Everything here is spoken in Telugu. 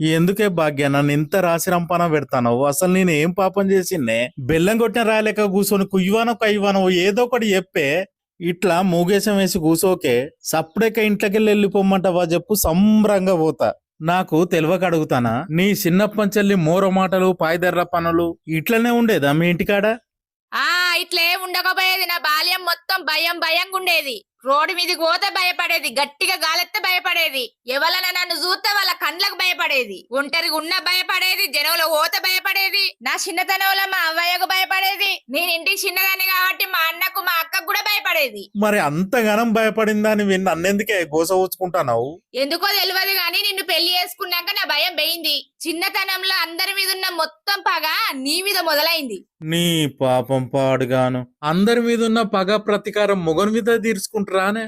ఎందుకే భాగ్య? నన్ను ఇంత రాసి రంపాన పెడతాను అసలు నేను ఏం పాపం చేసిందే? బెల్లం కొట్టిన రాలేక కూర్చొని కుయ్యవానో కయ్యవానో ఏదో ఒకటి చెప్పే. ఇట్లా మూగేశం వేసి కూసోకే. సప్పుడేక ఇంట్లోకెళ్ళి వెళ్ళిపోమ్మంటావా చెప్పు సంబరంగా పోతా. నాకు తెలియక అడుగుతానా? నీ చిన్నప్పంచెల్లి మోర మాటలు పాయిదర్ర పనులు ఇట్లనే ఉండేదా మీ ఇంటికాడ? ఇట్లే ఉండకపోయేది. నా బాల్యం మొత్తం భయం భయంగా ఉండేది. రోడ్డు మీదకి పోతే భయపడేది. గట్టిగా గాలెత్తే భయపడేది. ఎవరన్నా నన్ను చూస్తే వాళ్ళ కండ్లకు భయపడేది. ఒంటరిగా ఉన్న భయపడేది. జనంలో పోతే భయపడేది. నా చిన్నతనంలో మా అవ్వయ్యకు భయపడేది. నేను ఇంటికి చిన్నదాన్ని కాబట్టి మా అన్నకు మా అక్కకు కూడా భయపడేది. మరి అంతగానం భయపడిందని విని నన్నెందుకే గోస ఎందుకో తెలియదు గాని నిన్ను పెళ్ళి భయం పోయింది చిన్నతనంలో అందరి మీద ఉన్న మొత్తం పగ నీ మీద మొదలైంది. నీ పాపం పాడుగాను. అందరి మీద ఉన్న పగ ప్రతీకారం మొగని మీద తీర్చుకుంటారానే.